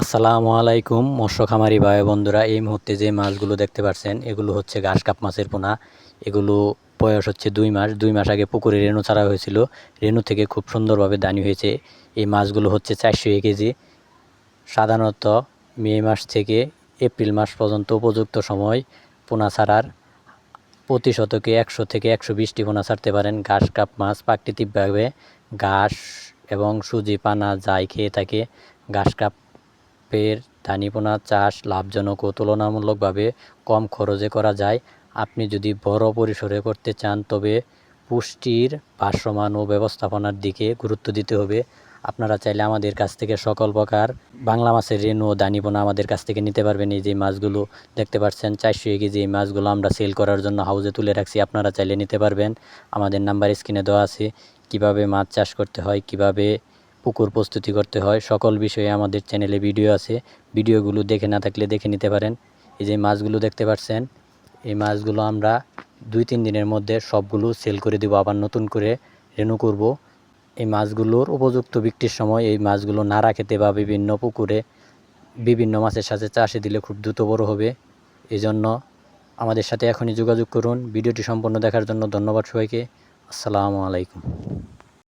আসসালামু আলাইকুম, মৎস্য খামারি ভাই বন্ধুরা। এই মুহূর্তে যে মাছগুলো দেখতে পাচ্ছেন এগুলো হচ্ছে ঘাস কাপ মাছের পোনা। এগুলো বয়স হচ্ছে দুই মাস। দুই মাস আগে পুকুরে রেণু ছাড়া হয়েছিল। রেণু থেকে খুব সুন্দরভাবে দানি হয়েছে। এই মাছগুলো হচ্ছে চারশো কেজি। সাধারণত মে মাস থেকে এপ্রিল মাস পর্যন্ত উপযুক্ত সময় পোনা ছাড়ার প্রতি শতকে একশো থেকে একশো বিশটি পোনা ছাড়তে পারেন। ঘাস কাপ মাছ প্রাকৃতিকভাবে ঘাস এবং সুজি, পানা যাই খেয়ে থাকে, ঘাস কাপের ধানিপোনা চাষ লাভজনক ও তুলনামূলকভাবে কম খরচে করা যায়। আপনি যদি বড় পরিসরে করতে চান, তবে পুষ্টির ভারসাম্য ও ব্যবস্থাপনার দিকে গুরুত্ব দিতে হবে। আপনারা চাইলে আমাদের কাছ থেকে সকল প্রকার বাংলা মাছের রেণু ও দানিপোনা আমাদের কাছ থেকে নিতে পারবেন। এই যে মাছগুলো দেখতে পাচ্ছেন, চারশো কেজি এই মাছগুলো আমরা সেল করার জন্য হাউজে তুলে রাখছি, আপনারা চাইলে নিতে পারবেন। আমাদের নাম্বার স্ক্রিনে দেওয়া আছে কীভাবে মাছ চাষ করতে হয়, কীভাবে পুকুর প্রস্তুতি করতে হয়। সকল বিষয়ে আমাদের চ্যানেলে ভিডিও আছে। ভিডিওগুলো দেখে না থাকলে দেখে নিতে পারেন। এই যে মাছগুলো দেখতে পাচ্ছেন, এই মাছগুলো আমরা দুই তিন দিনের মধ্যে সবগুলো সেল করে দেবো। আবার নতুন করে রেনু করব। এই মাছগুলোর উপযুক্ত বিক্রির সময় এই মাছগুলো নাড়া খেতে বা বিভিন্ন পুকুরে। বিভিন্ন মাছের সাথে চাষে দিলে খুব দ্রুত বড় হবে। এই জন্য আমাদের সাথে এখনই যোগাযোগ করুন। ভিডিওটি সম্পূর্ণ দেখার জন্য ধন্যবাদ সবাইকে। আসসালামু আলাইকুম।